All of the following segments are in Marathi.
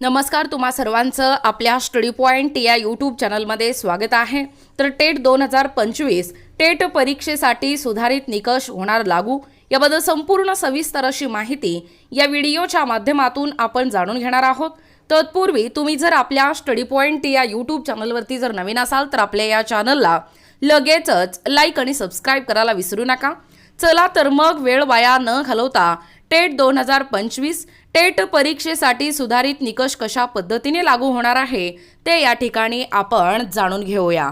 नमस्कार तुम्हा सर्वांचं आपल्या स्टडी पॉईंट या यूट्यूब चॅनलमध्ये स्वागत आहे. तर टेट दोन हजार पंचवीस टेट परीक्षेसाठी सुधारित निकष होणार लागू. याबद्दल संपूर्ण सविस्तर अशी माहिती या व्हिडिओच्या माध्यमातून आपण जाणून घेणार आहोत. तत्पूर्वी तुम्ही जर आपल्या स्टडी पॉईंट या यूट्यूब चॅनलवरती जर नवीन असाल तर आपल्या या चॅनलला लगेचच लाईक आणि सबस्क्राईब करायला विसरू नका. चला तर मग वेळ वाया न घालवता टेट दोन हजार पंचवीस टेट परीक्षेसाठी सुधारित निकष कशा पद्धतीने लागू होणार आहे ते या ठिकाणी आपण जाणून घेऊया.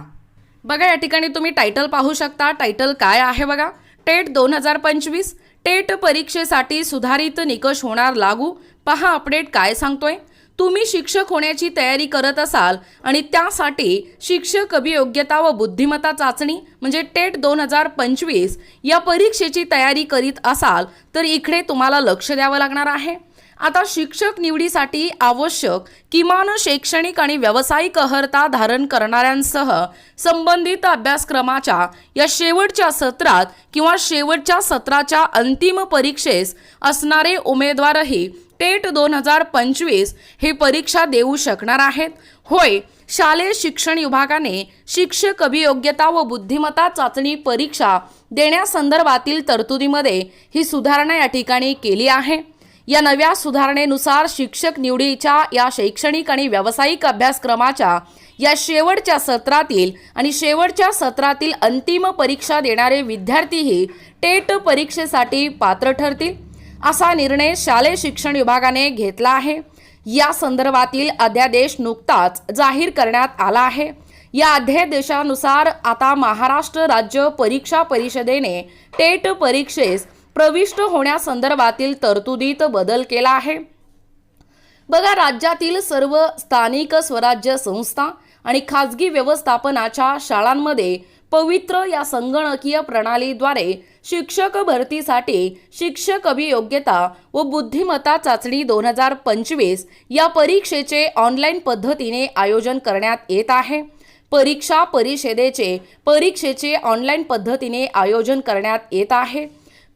बघा या ठिकाणी तुम्ही टायटल पाहू शकता. टायटल काय आहे बघा? टेट दोन हजार पंचवीस टेट परीक्षेसाठी सुधारित निकष होणार लागू. पहा अपडेट काय सांगतोय? तुम्ही शिक्षक होण्याची तयारी करत असाल आणि त्यासाठी शिक्षक अभियोग्यता व बुद्धिमत्ता चाचणी म्हणजे टेट दोन हजार पंचवीस या परीक्षेची तयारी करीत असाल तर इकडे तुम्हाला लक्ष द्यावं लागणार आहे. आता शिक्षक निवडीसाठी आवश्यक किमान शैक्षणिक आणि व्यावसायिक अर्हता धारण करणाऱ्यांसह संबंधित अभ्यासक्रमाच्या या शेवटच्या सत्रात किंवा शेवटच्या सत्राच्या अंतिम परीक्षेस असणारे उमेदवारही टेट दोन हजार पंचवीस हे परीक्षा देऊ शकणार आहेत. होय शालेय शिक्षण विभागाने शिक्षक अभियोग्यता व बुद्धिमत्ता चाचणी परीक्षा देण्यासंदर्भातील तरतुदीमध्ये ही सुधारणा या ठिकाणी केली आहे. या नव्या सुधारणेनुसार शिक्षक निवडीच्या या शैक्षणिक आणि व्यावसायिक अभ्यासक्रमाच्या या शेवटच्या सत्रातील आणि शेवटच्या सत्रातील अंतिम परीक्षा देणारे विद्यार्थीही टेट परीक्षेसाठी पात्र ठरतील असा निर्णय शालेय शिक्षण विभागाने घेतला आहे. या संदर्भातील अध्यादेश नुकताच जाहीर करण्यात आला आहे. या अध्यादेशानुसार आता महाराष्ट्र राज्य परीक्षा परिषदेने टेट परीक्षेस प्रविष्ट होण्यासंदर्भातील तरतुदीत बदल केला आहे. बघा राज्यातील सर्व स्थानिक स्वराज्य संस्था आणि खाजगी व्यवस्थापनाच्या शाळांमध्ये पवित्र या संगणकीय प्रणालीद्वारे शिक्षक भरतीसाठी शिक्षक अभियोग्यता व बुद्धिमत्ता चाचणी दोन हजार पंचवीस या परीक्षेचे ऑनलाईन पद्धतीने आयोजन करण्यात येत आहे. परीक्षा परिषदेचे परीक्षेचे ऑनलाईन पद्धतीने आयोजन करण्यात येत आहे.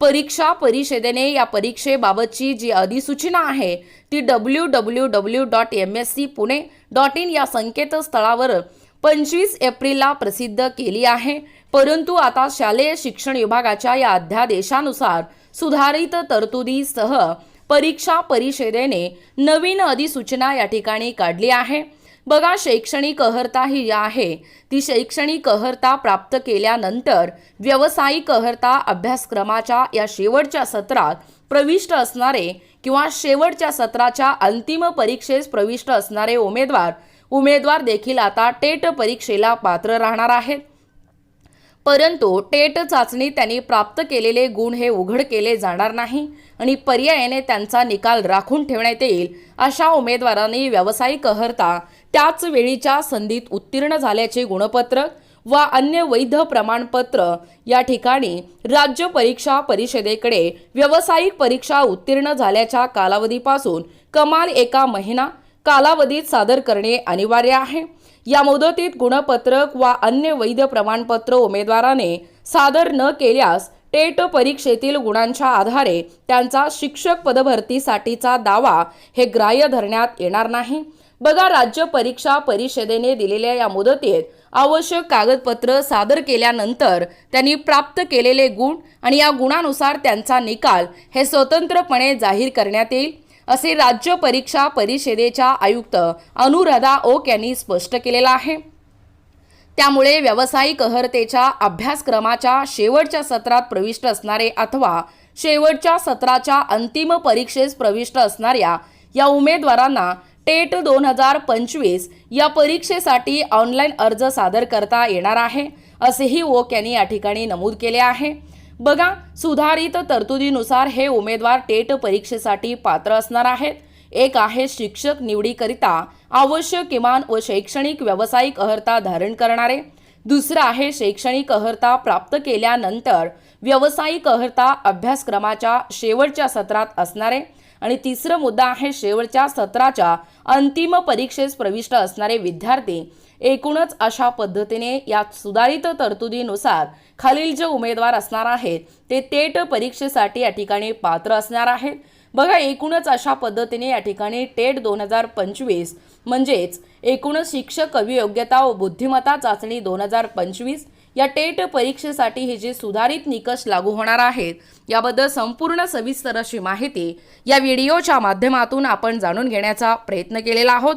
परीक्षा परिषदेने या परीक्षेबाबतची जी अधिसूचना आहे ती W W W dot M S C Pune dot in या संकेतस्थळावर पंचवीस एप्रिलला प्रसिद्ध केली आहे. परंतु आता शालेय शिक्षण विभागाच्या या अध्यादेशानुसार सुधारित तरतुदीसह परीक्षा परिषदेने नवीन अधिसूचना या ठिकाणी काढली आहे. बघा शैक्षणिक अर्हता ही जी आहे. ती शैक्षणिक अर्हता प्राप्त केल्यानंतर व्यावसायिक अर्हता अभ्यासक्रमाच्या या शेवटच्या सत्रात प्रविष्ट असणारे किंवा शेवटच्या सत्राच्या अंतिम परीक्षेस प्रविष्ट असणारे उमेदवार उमेदवार देखील आता टेट परीक्षेला पात्र राहणार आहेत. परंतु टेट चाचणी त्यांनी प्राप्त केलेले गुण हे उघड केले जाणार नाही आणि पर्यायाने त्यांचा निकाल राखून ठेवण्यात येईल अशा उमेदवारांनी व्यावसायिक अर्हता त्याच वेळीच्या संधीत उत्तीर्ण झाल्याचे गुणपत्रक वा अन्य वैध प्रमाणपत्र या ठिकाणी राज्य परीक्षा परिषदेकडे व्यावसायिक परीक्षा उत्तीर्ण झाल्याच्या कालावधीपासून कमाल एका महिना कालावधीत सादर करणे अनिवार्य आहे. या मुदतीत गुणपत्रक वा अन्य वैध प्रमाणपत्र उमेदवाराने सादर न केल्यास टेट परीक्षेतील गुणांच्या आधारे त्यांचा शिक्षक पदभरतीसाठीचा दावा हे ग्राह्य धरण्यात येणार नाही. बघा राज्य परीक्षा परिषदेने दिलेल्या या मुदतीत आवश्यक कागदपत्र सादर केल्यानंतर त्यांनी प्राप्त केलेले गुण आणि या गुणानुसार त्यांचा निकाल हे स्वतंत्रपणे जाहीर करण्यात येईल. असे राज्य परीक्षा परिषदेच्या आयुक्त अनुराधा ओक यांनी स्पष्ट केलेलं आहे. त्यामुळे व्यावसायिक अर्हतेच्या अभ्यासक्रमाच्या शेवटच्या सत्रात प्रविष्ट असणारे अथवा शेवटच्या सत्राच्या अंतिम परीक्षेस प्रविष्ट असणाऱ्या या उमेदवारांना टेट दोन हजार पंचवीस या परीक्षेसाठी ऑनलाईन अर्ज सादर करता येणार आहे असेही ओक यांनी या ठिकाणी नमूद केले आहे. बघा सुधारित तरतुदीनुसार हे उमेदवार टेट परीक्षेसाठी पात्र असणार आहेत. एक आहे शिक्षक निवडीकरिता आवश्यक किमान व शैक्षणिक व्यावसायिक अर्हता धारण करणारे. दुसरं आहे शैक्षणिक अर्हता प्राप्त केल्यानंतर व्यावसायिक अर्हता अभ्यासक्रमाच्या शेवटच्या सत्रात असणारे. आणि तिसरं मुद्दा आहे शेवटच्या सत्राच्या अंतिम परीक्षेस प्रविष्ट असणारे विद्यार्थी. एकूणच अशा पद्धतीने या सुधारित तरतुदीनुसार खालील जे उमेदवार असणार आहेत ते टेट परीक्षेसाठी या ठिकाणी पात्र असणार आहेत. बघा एकूणच अशा पद्धतीने या ठिकाणी टेट दोन हजार पंचवीस म्हणजेच एकूणच शिक्षक कवी योग्यता व बुद्धिमत्ता चाचणी दोन हजार पंचवीस या टेट परीक्षेसाठी हे जे सुधारित निकष लागू होणार आहेत याबद्दल संपूर्ण सविस्तर अशी माहिती या व्हिडिओच्या माध्यमातून आपण जाणून घेण्याचा प्रयत्न केलेला आहोत.